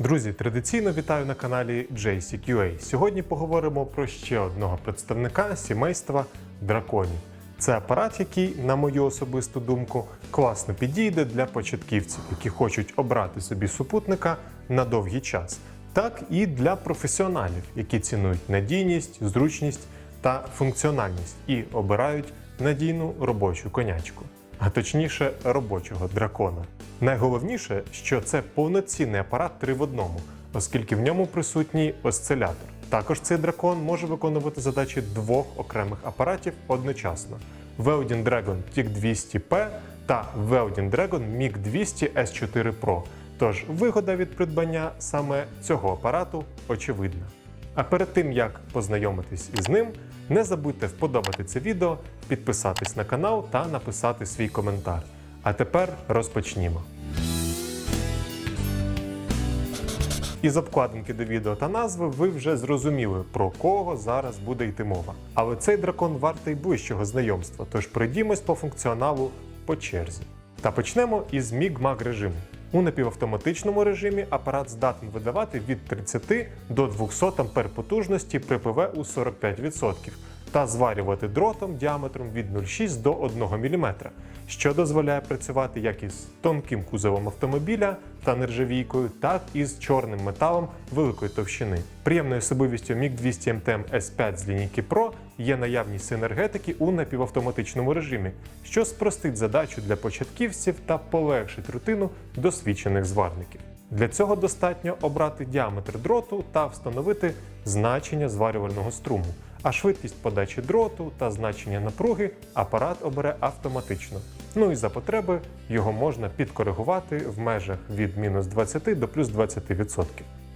Друзі, традиційно вітаю на каналі JCQA. Сьогодні поговоримо про ще одного представника сімейства драконів. Це апарат, який, на мою особисту думку, класно підійде для початківців, які хочуть обрати собі супутника на довгий час, так і для професіоналів, які цінують надійність, зручність та функціональність і обирають надійну робочу конячку а точніше робочого дракона. Найголовніше, що це повноцінний апарат 3 в одному, оскільки в ньому присутній осцилятор. Також цей дракон може виконувати задачі двох окремих апаратів одночасно: V1 Dragon TIC-200P та V1 Dragon MiG-200 S4 Pro. Тож вигода від придбання саме цього апарату очевидна. А перед тим як познайомитись із ним, не забудьте вподобати це відео, підписатись на канал та написати свій коментар. А тепер розпочнімо. Із обкладинки до відео та назви ви вже зрозуміли, про кого зараз буде йти мова. Але цей дракон вартий ближчого знайомства, тож пройдімось по функціоналу по черзі. Та почнемо із MIG-MAG режиму. У напівавтоматичному режимі апарат здатний видавати від 30 до 200 ампер потужності при ПВ у 45% та зварювати дротом діаметром від 0,6 до 1 мм, що дозволяє працювати як із тонким кузовом автомобіля та нержавійкою, так і з чорним металом великої товщини. Приємною особливістю MiG-200 MTM S5 з лінійки Pro є наявність енергетики у напівавтоматичному режимі, що спростить задачу для початківців та полегшить рутину досвідчених зварників. Для цього достатньо обрати діаметр дроту та встановити значення зварювального струму, а швидкість подачі дроту та значення напруги апарат обере автоматично. Ну і за потреби його можна підкоригувати в межах від мінус 20 до плюс 20%.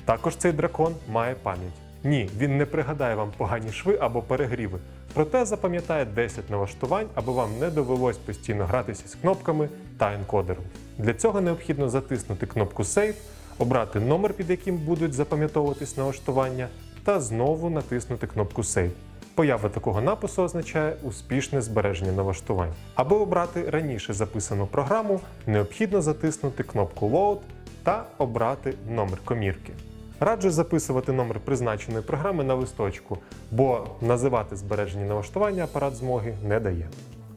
Також цей дракон має пам'ять. Ні, він не пригадає вам погані шви або перегріви, проте запам'ятає 10 налаштувань, аби вам не довелось постійно гратися з кнопками та енкодером. Для цього необхідно затиснути кнопку Save, обрати номер, під яким будуть запам'ятовуватись налаштування, та знову натиснути кнопку Save. Поява такого напису означає успішне збереження налаштувань. Аби обрати раніше записану програму, необхідно затиснути кнопку Load та обрати номер комірки. Раджу записувати номер призначеної програми на листочку, бо називати збережені налаштування апарат змоги не дає.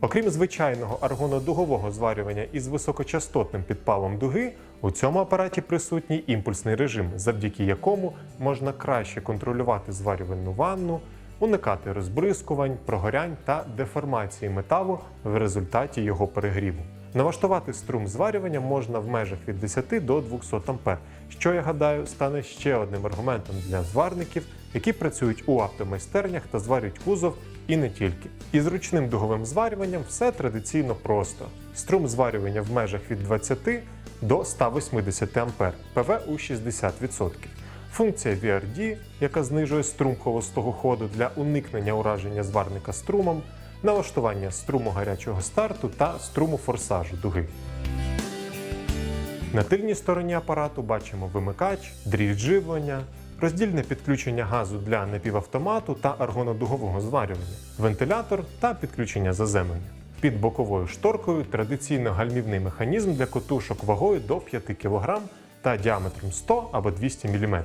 Окрім звичайного аргонодугового зварювання із високочастотним підпалом дуги, у цьому апараті присутній імпульсний режим, завдяки якому можна краще контролювати зварювальну ванну, уникати розбризкувань, прогорянь та деформації металу в результаті його перегріву. Налаштувати струм зварювання можна в межах від 10 до 200 А, що я гадаю стане ще одним аргументом для зварників, які працюють у автомайстернях та зварюють кузов і не тільки. Із ручним дуговим зварюванням все традиційно просто. Струм зварювання в межах від 20 до 180 А, ПВ у 60%. Функція VRD, яка знижує струм холостого ходу для уникнення ураження зварника струмом, налаштування струму гарячого старту та струму форсажу дуги. На тильній стороні апарату бачимо вимикач, дріт живлення, роздільне підключення газу для напівавтомату та аргонодугового зварювання, вентилятор та підключення заземлення. Під боковою шторкою традиційно гальмівний механізм для котушок вагою до 5 кг та діаметром 100 або 200 мм,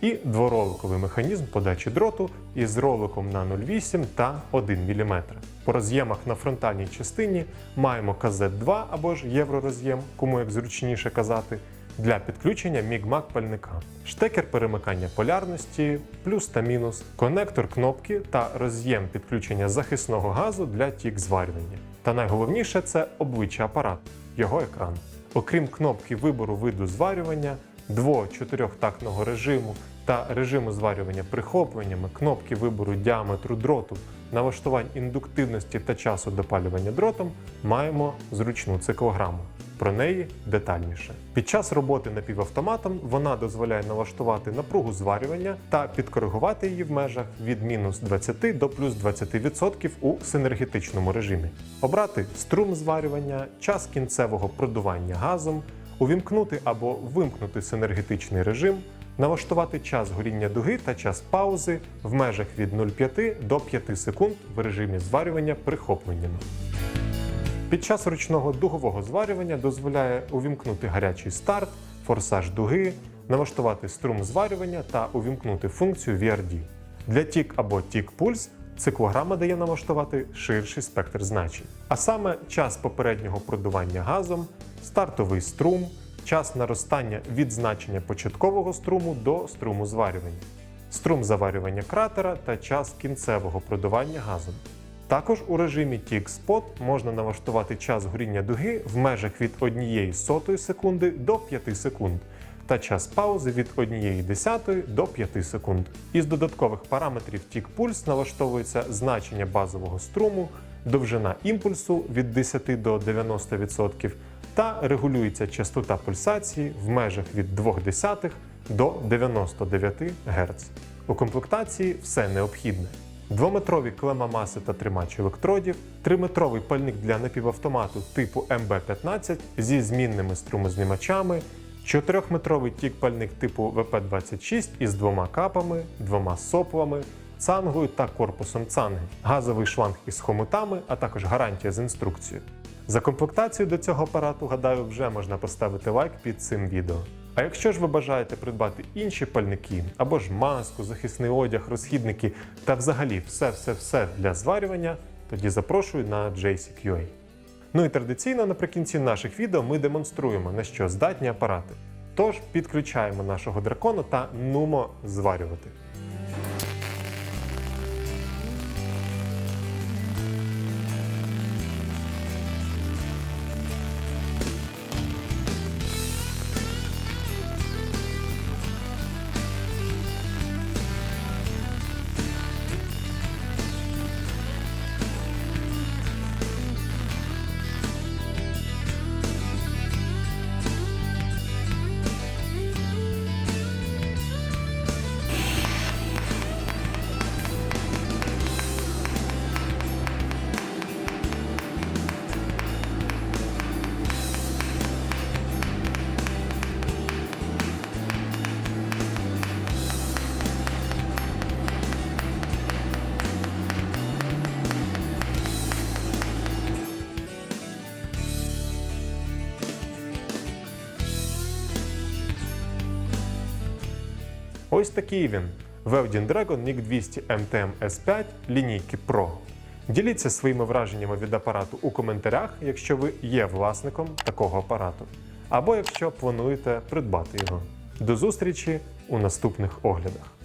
і двороликовий механізм подачі дроту із роликом на 0,8 та 1 мм. По роз'ємах на фронтальній частині маємо КЗ-2 або ж євророз'єм, кому як зручніше казати, для підключення мігмак пальника, штекер перемикання полярності, плюс та мінус, конектор кнопки та роз'єм підключення захисного газу для тік зварювання. Та найголовніше це обличчя апарату, його екран. Окрім кнопки вибору виду зварювання, дво-чотирьохтактного режиму та режиму зварювання прихопленнями, кнопки вибору діаметру дроту, налаштувань індуктивності та часу допалювання дротом, маємо зручну циклограму. Про неї детальніше. Під час роботи напівавтоматом вона дозволяє налаштувати напругу зварювання та підкоригувати її в межах від мінус 20 до плюс 20% у синергетичному режимі, обрати струм зварювання, час кінцевого продування газом, увімкнути або вимкнути синергетичний режим, налаштувати час горіння дуги та час паузи в межах від 0,5 до 5 секунд в режимі зварювання прихопленнями. Під час ручного дугового зварювання дозволяє увімкнути гарячий старт, форсаж дуги, налаштувати струм зварювання та увімкнути функцію VRD. Для TIC або TIC Pulse циклограма дає налаштувати ширший спектр значень, а саме час попереднього продування газом, стартовий струм, час наростання від значення початкового струму до струму зварювання, струм заварювання кратера та час кінцевого продування газом. Також у режимі TIC Spot можна налаштувати час горіння дуги в межах від 1 сотої секунди до 5 секунд та час паузи від 1 десятої до 5 секунд. Із додаткових параметрів TIC Pulse налаштовується значення базового струму, довжина імпульсу від 10 до 90% та регулюється частота пульсації в межах від 2 десятих до 99 Гц. У комплектації все необхідне. Двометрові клема маси та тримач електродів, триметровий пальник для напівавтомату типу МБ-15 зі змінними струмознімачами, чотирьохметровий тік-пальник типу ВП-26 із двома капами, двома соплами, цангою та корпусом цанги, газовий шланг із хомутами, а також гарантія з інструкцією. За комплектацію до цього апарату, гадаю, вже можна поставити лайк під цим відео. А якщо ж ви бажаєте придбати інші пальники або ж маску, захисний одяг, розхідники та взагалі все-все-все для зварювання, тоді запрошую на JCQA. Ну і традиційно наприкінці наших відео ми демонструємо, на що здатні апарати. Тож підключаємо нашого дракона та нумо зварювати. Ось такий він Welding Dragon NIC 200 MTM S5 лінійки Pro. Діліться своїми враженнями від апарату у коментарях, якщо ви є власником такого апарату, або якщо плануєте придбати його. До зустрічі у наступних оглядах.